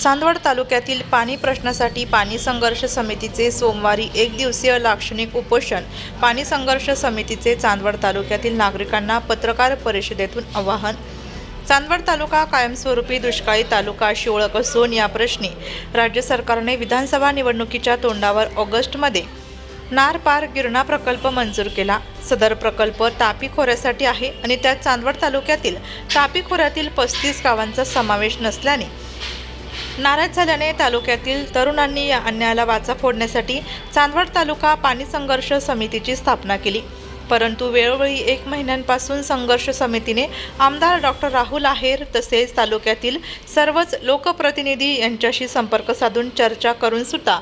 चांदवड तालुक्यातील पाणी प्रश्नासाठी पाणी संघर्ष समितीचे सोमवारी एक दिवसीय लाक्षणिक उपोषण. पाणी संघर्ष समितीचे चांदवड तालुक्यातील नागरिकांना पत्रकार परिषदेतून आवाहन. चांदवड तालुका कायमस्वरूपी दुष्काळी तालुका अशी ओळख असून या प्रश्नी राज्य सरकारने विधानसभा निवडणुकीच्या तोंडावर ऑगस्टमध्ये नार पार गिरणा प्रकल्प मंजूर केला. सदर प्रकल्प तापी खोऱ्यासाठी आहे आणि त्यात चांदवड तालुक्यातील तापी खोऱ्यातील पस्तीस गावांचा समावेश नसल्याने नाराज झाल्याने तालुक्यातील तरुणांनी या अन्यायाला वाचा फोडण्यासाठी चांदवड तालुका पाणी संघर्ष समितीची स्थापना केली. परंतु वेळोवेळी एक महिन्यांपासून संघर्ष समितीने आमदार डॉक्टर राहुल आहेर तसेच तालुक्यातील सर्वच लोकप्रतिनिधी यांच्याशी संपर्क साधून चर्चा करून सुद्धा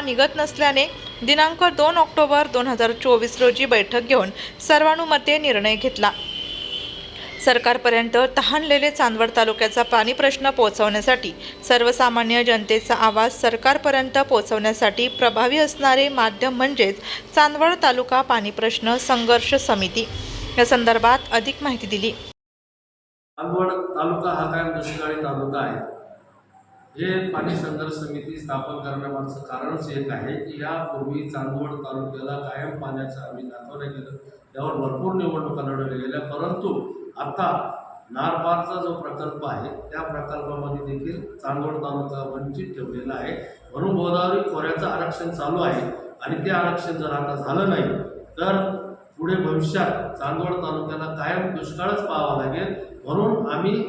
निघत नसल्याने दिनांक दोन ऑक्टोबर दोन हजार चोवीस रोजी बैठक घेऊन सर्वानुमते निर्णय घेतला. सरकारपर्यंत तहानलेले चांदवड तालुक्याचा पाणी प्रश्न पोहोचवण्यासाठी सर्वसामान्य जनतेचा आवाज सरकारपर्यंत पोहोचवण्यासाठी प्रभावी असणारे माध्यम म्हणजेच चांदवड तालुका पाणी प्रश्न संघर्ष समिती. या संदर्भात अधिक माहिती दिली. चांदवड तालुका हा कायम दुष्काळी तालुका आहे? हे पाणी संघर्ष समिती स्थापन करण्यामागचं कारणच एक आहे की यापूर्वी चांदवड तालुक्याला कायम पाण्याचं आम्ही दाखवलं गेलं त्यावर भरपूर निवडणुका लढवल्या गेल्या परंतु आता नारपारचा जो प्रकल्प आहे त्या प्रकल्पामध्ये देखील चांदवड तालुका वंचित ठेवलेला आहे. म्हणून गोदावरी खोऱ्याचं आरक्षण चालू आहे आणि ते आरक्षण जर आता झालं नाही तर पुढे भविष्यात चांदवड तालुक्याला कायम दुष्काळच पाहावा लागेल. म्हणून आम्ही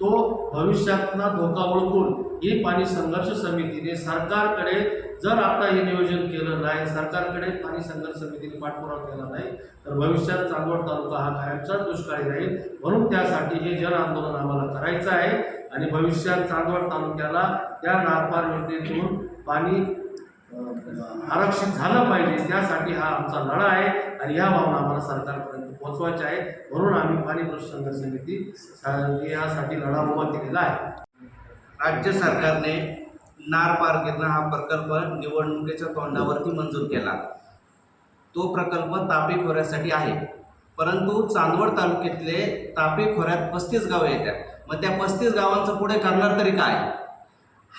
तो भविष्यातला धोका ओळखून ही पाणी संघर्ष समितीने सरकारकडे जर आता हे नियोजन केलं नाही सरकारकडे पाणी संघर्ष समितीने पाठपुरावा केला नाही तर भविष्यात चांदवड तालुका हा कायमचा दुष्काळी राहील. म्हणून त्यासाठी हे जन आंदोलन आम्हाला करायचं आहे आणि भविष्यात चांदवड तालुक्याला त्या नागपार योजनेतून पाणी आरक्षित झालं पाहिजे. त्यासाठी हा आमचा लढा आहे आणि या भावना आम्हाला सरकारपर्यंत पोहोचवायच्या आहे म्हणून आम्ही पाणी प्रश्न संघर्ष समिती सा- यासाठी लढा उभा केलेला आहे. राज्य सरकारने नार पार गिरणा हा प्रकल्प निवडणुकीच्या तोंडावरती मंजूर केला. तो प्रकल्प तापी खोऱ्यासाठी आहे. परंतु चांदवड तालुक्यातले तापी खोऱ्यात पस्तीस गावं येतात मग त्या पस्तीस गावांचं पुढे करणार तरी काय?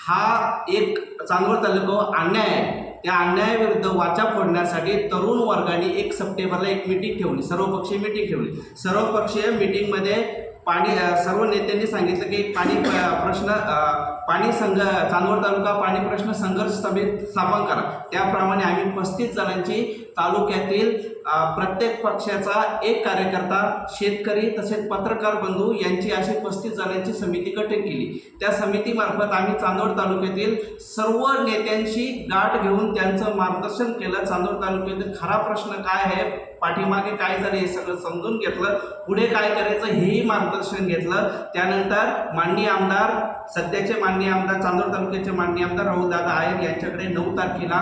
हा एक चांदवड तालुका अन्याय आहे. त्या अन्यायाविरुद्ध वाचा फोडण्यासाठी तरुण वर्गाने एक सप्टेंबरला एक मिटिंग ठेवली. सर्वपक्षीय मिटिंग ठेवली. सर्वपक्षीय मिटिंगमध्ये पाणी सर्व नेत्यांनी सांगितलं की पाणी प्रश्न पाणी संघ चांदवड तालुका पाणी प्रश्न संघर्ष समिती स्थापन करा. त्याप्रमाणे आम्ही पस्तीस जणांची तालुक्यातील प्रत्येक पक्षाचा एक कार्यकर्ता शेतकरी तसेच पत्रकार बंधू यांची अशी पस्तीस जणांची समिती गठीत केली. त्या समितीमार्फत आम्ही चांदवड तालुक्यातील सर्व नेत्यांशी गाठ घेऊन त्यांचं मार्गदर्शन केलं. चांदवड तालुक्यातील खरा प्रश्न काय आहे? पाठीमागे काय झाले हे सगळं समजून घेतलं. पुढे काय करायचं हेही मार्गदर्शन घेतलं. त्यानंतर माननीय आमदार सध्याचे माननीय आमदार चांदूर तालुक्याचे माननीय आमदार राहुलदादा आयर यांच्याकडे नऊ तारखेला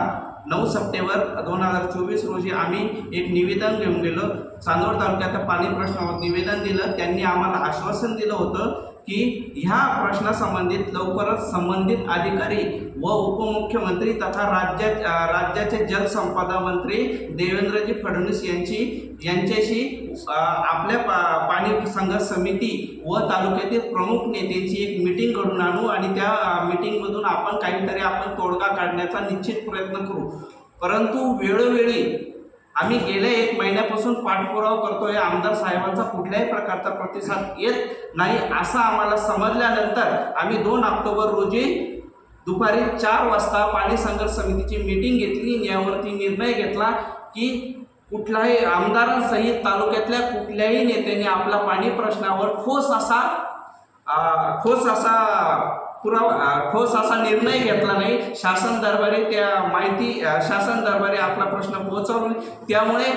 नऊ सप्टेंबर दोन हजार चोवीस रोजी आम्ही एक निवेदन घेऊन गेलो. चांदूर तालुक्यात पाणी प्रश्नावर निवेदन दिलं. त्यांनी आम्हाला आश्वासन दिलं होतं की ह्या प्रश्नासंबंधित लवकरच संबंधित अधिकारी व उपमुख्यमंत्री तथा राज्या राज्याचे जलसंपदा मंत्री देवेंद्रजी फडणवीस यांची यांच्याशी आपल्या पा पाणी संघर्ष समिती व तालुक्यातील प्रमुख नेत्यांची एक मिटिंग घडून आणू आणि त्या मीटिंगमधून मिटिंगमधून आपण काहीतरी आपण तोडगा काढण्याचा निश्चित प्रयत्न करू. परंतु वेळोवेळी आम्ही गेल्या एक महिन्यापासून पाठपुरावा करतोय. आमदार साहेबांचा कुठल्याही प्रकारचा प्रतिसाद येत नाही असं आम्हाला समजल्यानंतर आम्ही दोन ऑक्टोबर रोजी दुपारी चार वाजता पाणी संघर्ष समितीची मीटिंग घेतली आणि यावरती निर्णय घेतला की कुठलाही आमदारांसहित तालुक्यातल्या कुठल्याही नेत्यांनी आपला पाणी प्रश्नावर ठोस असा ठोस असा पुरावा ठोस असा निर्णय घेतला नाही शासन दरबारी त्या माहिती शासन दरबारी आपला प्रश्न पोहोचवला नाही. त्यामुळे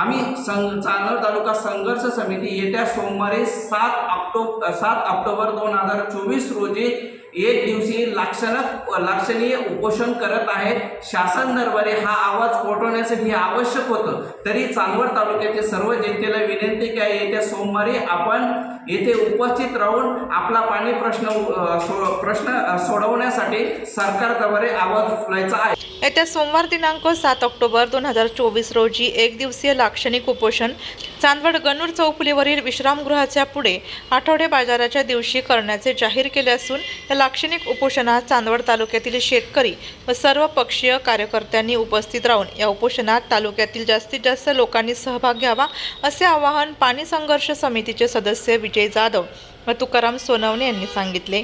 आम्ही सं चांदर तालुका संघर्ष समिती येत्या सोमवारी सात ऑक्टो सात ऑक्टोबर दोन हजार चोवीस रोजी एक दिवशी लाक्षणिक लाक्षणीय उपोषण करत आहेत. शासन दरबारी हा आवाज पोटवण्यासाठी हे आवश्यक होतं. तरी चांदवड तालुक्यातील सर्व जनतेला विनंती की येत्या सोमवारी आपण येथे उपस्थित राहून आपला पाणी प्रश्न सो प्रश्न सोडवण्यासाठी सरकारद्वारे आवाज उचलायचा आहे. येत्या सोमवार दिनांक सात ऑक्टोबर दोन हजार चोवीस रोजी एक दिवसीय लाक्षणिक उपोषण चांदवड गणूर चौफुलीवरील विश्रामगृहाच्या पुढे आठवडे बाजाराच्या दिवशी करण्याचे जाहीर केले असून या लाक्षणिक उपोषणात चांदवड तालुक्यातील शेतकरी व सर्व पक्षीय कार्यकर्त्यांनी उपस्थित राहून या उपोषणात तालुक्यातील जास्तीत जास्त लोकांनी सहभाग घ्यावा असे आवाहन पाणी संघर्ष समितीचे सदस्य विजय जाधव व तुकाराम सोनवणे यांनी सांगितले.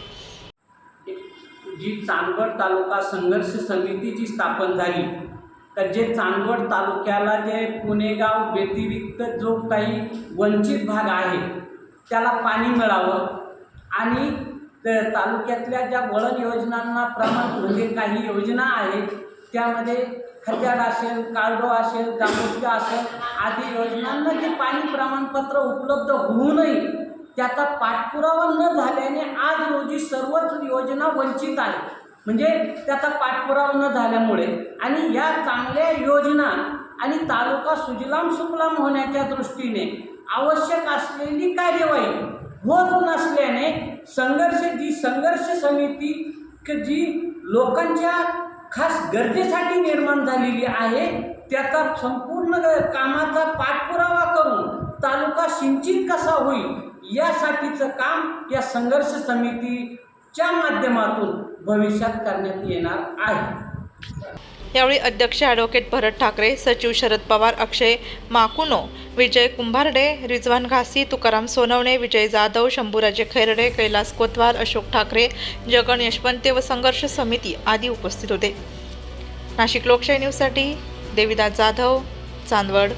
जी चांदवड तालुका संघर्ष समितीची स्थापन झाली. तर जे चांदवड तालुक्याला जे पुणेगाव व्यतिरिक्त जो काही वंचित भाग आहे त्याला पाणी मिळावं आणि तालुक्यातल्या ज्या वळण योजनांना प्रमाण म्हणजे काही योजना आहेत त्यामध्ये खड्याड असेल कार्डो असेल जागृती असेल आदी योजनांना जे पाणी प्रमाणपत्र उपलब्ध होऊनही त्याचा पाठपुरावा न झाल्याने आज रोजी सर्वच योजना वंचित आहे म्हणजे त्याचा पाठपुरावा न झाल्यामुळे. आणि या चांगल्या योजना आणि तालुका सुजलाम सुफलाम होण्याच्या दृष्टीने आवश्यक असलेली कार्यवाही होत नसल्याने संघर्ष जी संघर्ष समिती जी लोकांच्या खास गरजेसाठी निर्माण झालेली आहे त्याचा संपूर्ण कामाचा पाठपुरावा करून तालुका सिंचित कसा होईल यासाठीचं काम या संघर्ष समितीच्या माध्यमातून भविष्यात करण्यात येणार आहे. यावेळी अध्यक्ष ॲडव्होकेट भरत ठाकरे सचिव शरद पवार अक्षय माकुनो विजय कुंभारडे रिजवान घासी तुकाराम सोनवणे विजय जाधव शंभूराजे खैरडे कैलास कोतवाल अशोक ठाकरे जगन यशवंते व संघर्ष समिती आदी उपस्थित होते. नाशिक लोकशाही न्यूजसाठी देविदास जाधव चांदवड.